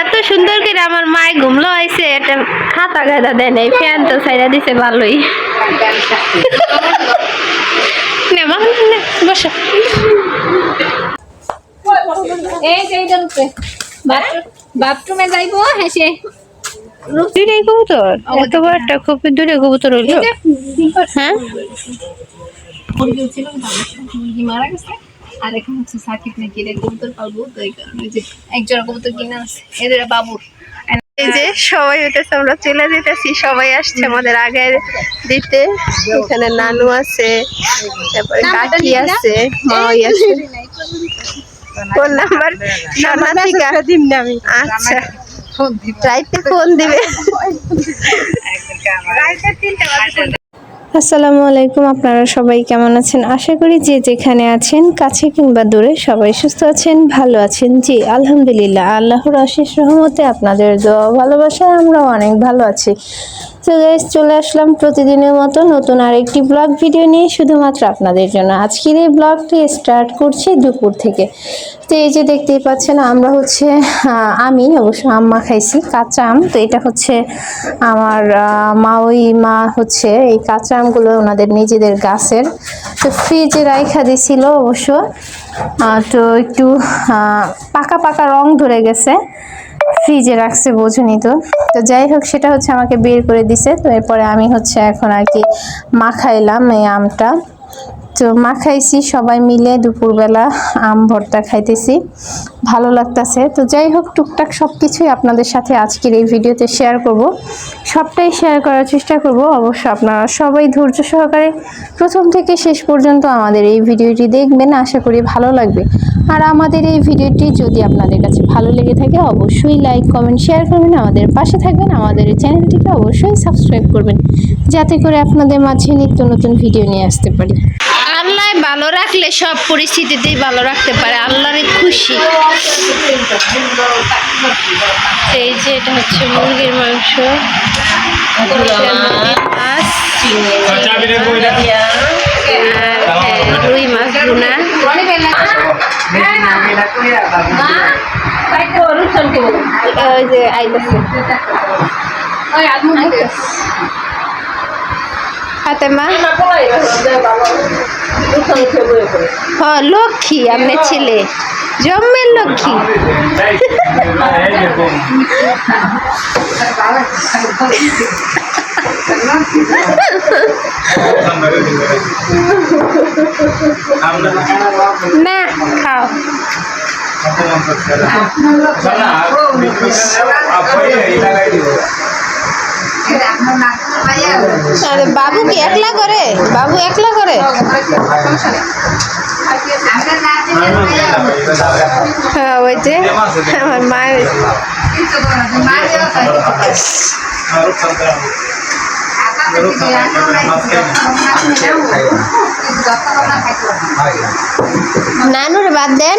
এত সুন্দর করে আমার মায় ঘুমলো আইছে এটা খাতা গাদা দেয় নাই ফ্যান তো ছাইরা দিছে ভালোই। বসো। এই যে এইটার উপরে বাথরুম- বাথরুমে যাইবো হেসে। দূরে কবুতর? এত বড় একটা খুব দূরে কবুতর হইল? হ্যাঁ? মারা গেছে। আর এখন হচ্ছে সাকিব নাকি রে কবুতর পালবো তো এই কারণে যে এক কবুতর কিনে আছে। এদের বাবুর। এই যে সবাই উঠেছে আমরা চলে যেতেছি সবাই আসছে আমাদের আগে দিতে। এখানে নানু আছে তারপরে কাকি আছে মাই আছে। কোন নাম্বার আচ্ছা। রাইতে ফোন দিবে। আসসালামু আলাইকুম, আপনারা সবাই কেমন আছেন? আশা করি যে যেখানে আছেন, কাছে কিংবা দূরে সবাই সুস্থ আছেন, ভালো আছেন। জি, আলহামদুলিল্লাহ, আল্লাহর অশেষ রহমতে আপনাদের দোয়া ভালোবাসায় আমরা অনেক ভালো আছি। তো গাইস চলে আসলাম প্রতিদিনের মতো নতুন আরেকটি ব্লগ ভিডিও নিয়ে, শুধুমাত্র আপনাদের জন্য। আজকের এই ব্লগটি স্টার্ট করছি দুপুর থেকে। তো এই যে দেখতেই পাচ্ছেন, আমরা হচ্ছে আমি, অবশ্য আম্মা খাইছি, কাঁচা আম। তো এটা হচ্ছে আমার মা ওই মা হচ্ছে এই কাঁচা আমগুলো ওনাদের নিজেদের গাছের। তো ফ্রিজে রাইখা দিছিল অবশ্য। তো একটু পাকা পাকা রং ধরে গেছে। ফ্রিজে রাখছে, বোঝুনি তো। তো যাই হোক, সেটা হচ্ছে আমাকে বের করে দিছে। তো এরপরে আমি হচ্ছে এখন আর কি মাখাইলাম এই আমটা। তো মা খাইছি, সবাই মিলে দুপুরবেলা আম ভর্তা খাইতেছি। ভালো লাগতেছে। তো যাই হোক, টুকটাক সব কিছুই আপনাদের সাথে আজকের এই ভিডিওতে শেয়ার করব। সবটাই শেয়ার করার চেষ্টা করব। অবশ্য আপনারা সবাই ধৈর্য সহকারে প্রথম থেকে শেষ পর্যন্ত আমাদের এই ভিডিওটি দেখবেন। আশা করি ভালো লাগবে। আর আমাদের এই ভিডিওটি যদি আপনাদের কাছে ভালো লেগে থাকে, অবশ্যই লাইক কমেন্ট শেয়ার করবেন। আমাদের পাশে থাকবেন। আমাদের চ্যানেলটিকে অবশ্যই সাবস্ক্রাইব করবেন। যাতে করে আপনাদের মাঝে নিত্য নতুন ভিডিও নিয়ে আসতে পারি। আল্লাহ ভালো রাখলে সব পরিস্থিতিতেই ভালো রাখতে পারে। আল্লাহরই খুশি। এই যে এটা হচ্ছে মুরগির মাংস। মাছ। রুই মাছ ভুনা। ওই যে আইতেছে। ফাতেমা হ লক্ষ্মী আপনার ছেলে জন্মের লক্ষ্মী না খাও আরে বাবু কি একলা করে বাবু একলা করে হ্যাঁ ওই আমার মায়ের নানুর বাদ দেন।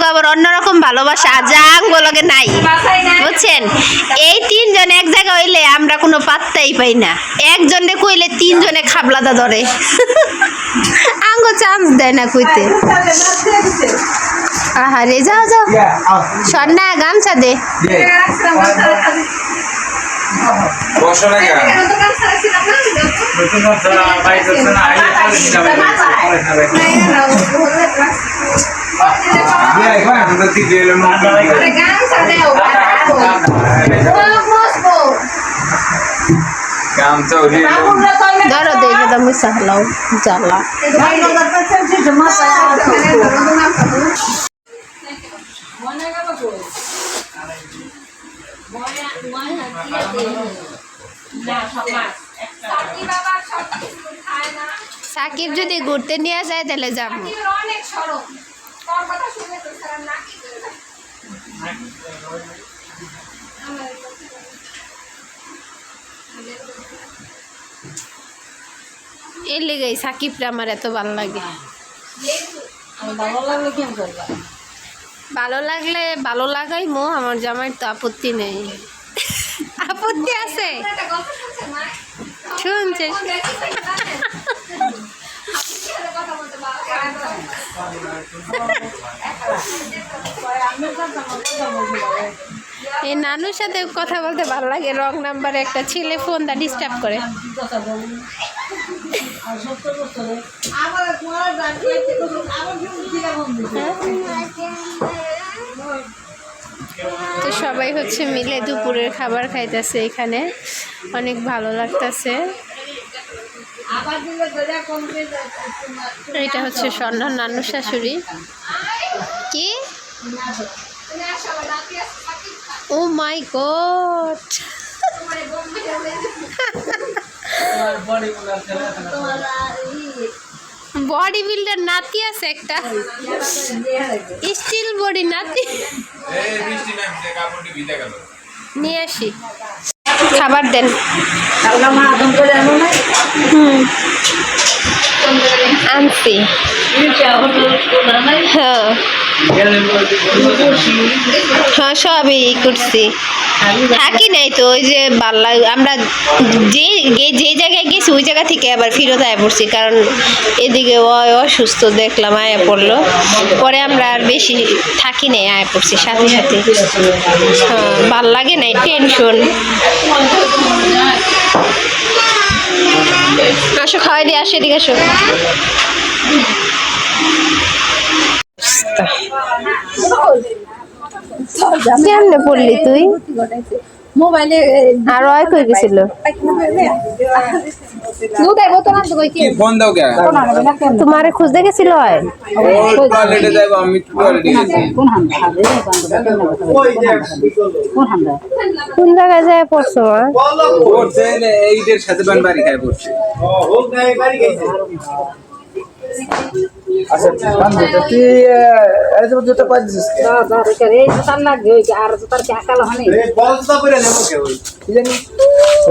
হ্যাঁ আবার অন্যরকম ভালোবাসা যা গোলকে নাই। বুঝছেন? এই তিনজন এক জায়গায় হইলে আমরা কোনো পাত্তাই পাই না। একজনে কইলে তিনজনে খাবলাদা ধরে। আঙ্গ চান্স দেয় না কইতে। আহারে, যাও যাও। সন্না গামছা দে। বসো না কেন নতুন ছাড়া বাইক আছে না আইলে চলে নিলাম দিয়ে এখন আমরা ঠিক গেলাম না গামছা উড়িয়ে ধরো দে এটা মুসা হলাও জ্বালা সাকিব যদি ঘুরতে নিয়ে যায় তাহলে যাব অনেক সরব তোর কথা শুনে তো সারা নাকি এর লেগেই সাকিবরা আমার এত ভালো লাগে। ভালো লাগলে ভালো লাগাই মো আমার জামাই তো আপত্তি নেই। আপত্তি আছে? শুনছে কথা বলতে ভালো এই নানুর সাথে কথা বলতে ভালো লাগে, রং নাম্বারে একটা ছেলে ফোনটা ডিস্টার্ব করে। তো সবাই হচ্ছে মিলে দুপুরের খাবার খাইতেছে এখানে, অনেক ভালো লাগতেছে। এটা হচ্ছে সন্ধ্যার নানু শাশুড়ি। কি? Oh my god. Body builder নাতি আছে একটা। স্টিল বডি নাতি। নিয়ে আসি। খাবার দেন। হুম। আনছি। হ্যাঁ। হ্যাঁ সবই করছি। থাকি নাই তো, ওই যে বাল্লা, আমরা যে যে জায়গায় গেছি, ওই জায়গা থেকে আবার ফিরত আয় পড়ছি, কারণ এদিকে অসুস্থ দেখলাম, আয়া পড়ল। পরে আমরা আর বেশি থাকি নাই, আয়া পড়ছি সাথে সাথে। হ্যাঁ ভালো লাগে নাই টেনশন আসো, খাওয়াই দিয়ে আসো, এদিকে আসো। কেমনে পড়লি তুই? মোবাইলে আর ওই কই গেছিল? দুধের বোতল আনতে কই কি? ফোন দাও কে? তোমারে খুঁজতে গেছিল হয় টয়লেটে যাইবো আমি টয়লেটে গেছি। কোন জায়গায় যায় পড়ছো মা? পড়ছে এইদের সাথে বান বাড়ি খায় পড়ছে বান্ধব তুই এই যে দুটো পাই দিছিস কি? জানি?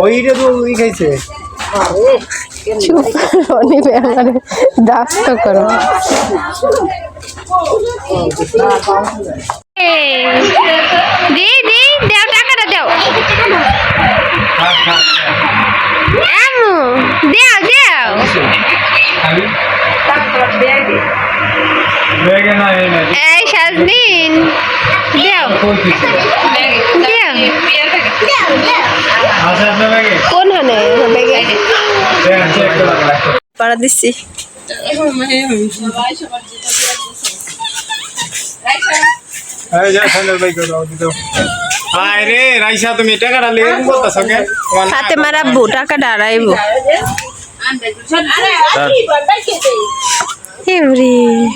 ওইটা তো ওই খাইছে। চুপ অনিবে আমারে দাস্ত করো। দি দি দাও টাকাটা দাও। আমু দাও দাও। ব্যাগে না এই না এই সাজনিন দাও আচ্ছা কোন হানে পাড়া দিচ্ছি এই যা সামনে বাই করে দাও দিও আয় রে রাইসা তুমি টাকাটা লিয়ে বলতাছ কে হাতে মারাবো টাকা দাঁড়াইবো এমরি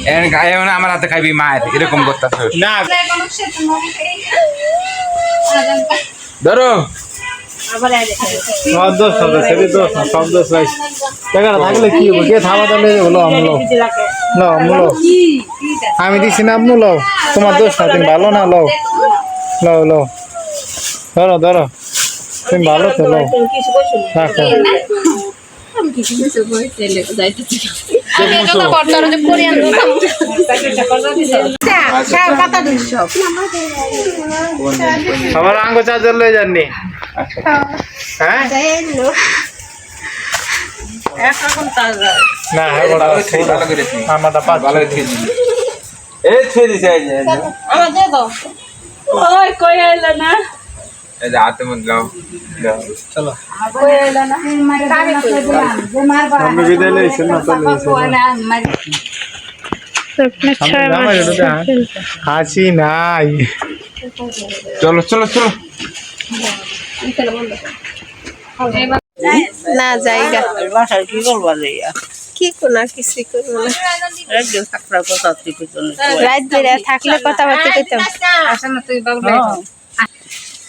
এর গায়ে মানে আমার হাতে খাইবি মায়ের এরকম করতেছ না ধরো সব দোষ সব দোষ দোষ না সব দোষ রাইস টাকাটা থাকলে কি হবে কে থামা তাহলে হলো আমলো লো আমলো আমি দিছি না আপনি লও তোমার দোষ না তুমি ভালো না লও লও লও ধরো ধরো তুমি ভালো তো লও রাখো আমার আঙ্গ চার্জার লয়ে যাননি? হ্যাঁ? না হ্যাঁ বড় ভালো করে থুই। আমারটা পাঁচ ভালো এই দিছে যে। এই যে হাতে মধ্যে দাও। চলো। হাসি নাই। চলো চলো চলো। না জায়গা। বাসায় কি যাইয়া কি কোনা কিছু করব না। রাজ্য থাকবার কথা তুই পিছনে। রাত বেড়ে। থাকলে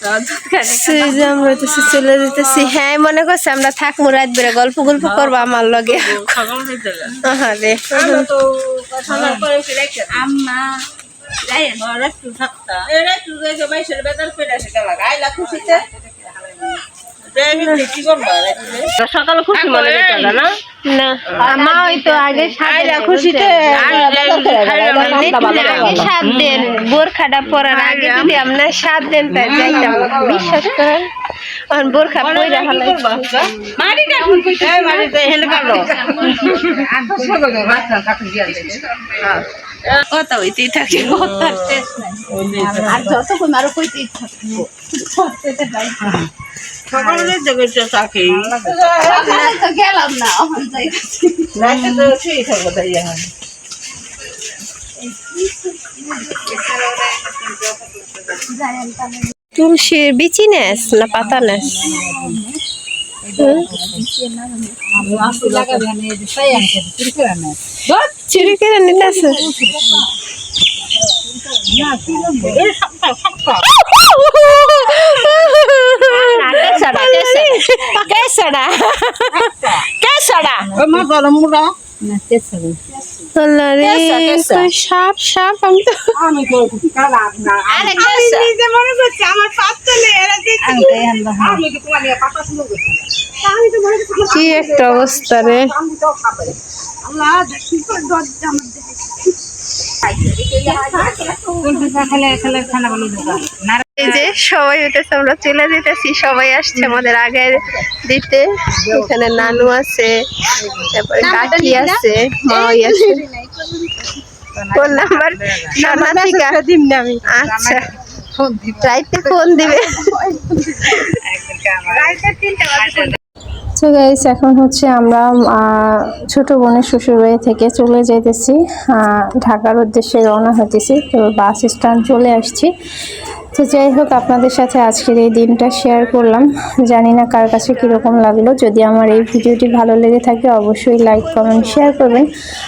আমরা তো চলে যেতেছি। হ্যাঁ মনে করছে আমরা থাকব রাত বেড়ে গল্প গল্প করব আমার লগে। আরে কথা করে ফিরাইছে আম্মা সকালে খুশি মনে করতে না? না। মা ওই তো আগে সাত দেন খুশিতে সাত দেন বোরখাটা পরার আগে যদি আপনার সাত দেন তাই যাইতাম। বিশ্বাস করেন? এখন বোরখা পইরা ফেলাইছি। মারি কাটুন কইতে মারি তো হেন কাটো কথা হইতেই থাকে কথার শেষ নাই। আর যত কই মারো কইতে ইচ্ছা সকালে জগৎ চাকরি তো গেলাম না এখন তো সেই থাকব তাই এখন তুলসীর বিচি নেস না পাতা নেস চুরি করে আছে কেসড়া কেসড়া সাপ সাপ আমি তো মনে কি একটা অবস্থা রে এই যে সবাই উঠেছে আমরা চলে যেতেছি সবাই আসছে আমাদের আগে দিতে। এখানে নানু আছে তারপরে কাকি আছে মাই আছে। ফোন নাম্বার সন্ন্যাসিকা আচ্ছা। রাইতে ফোন দিবে। তো গাইস এখন হচ্ছে আমরা ছোট বোনের শ্বশুর বাড়ি থেকে চলে যাইতেছি। আহ, ঢাকার উদ্দেশ্যে রওনা হতেছি তো বাস স্ট্যান্ড চলে আসছি। তো যাই হোক আপনাদের সাথে আজকের এই দিনটা শেয়ার করলাম। জানি না কার কাছে কীরকম লাগল। যদি আমার এই ভিডিওটি ভালো লেগে থাকে অবশ্যই লাইক কমেন্ট শেয়ার করবেন।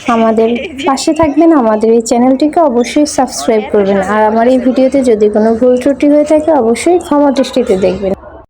আমাদের পাশে থাকবেন আমাদের এই চ্যানেলটিকে অবশ্যই সাবস্ক্রাইব করবেন। আর আমার এই ভিডিওতে যদি কোনো ভুল ত্রুটি হয়ে থাকে অবশ্যই ক্ষমা দৃষ্টিতে দেখবেন।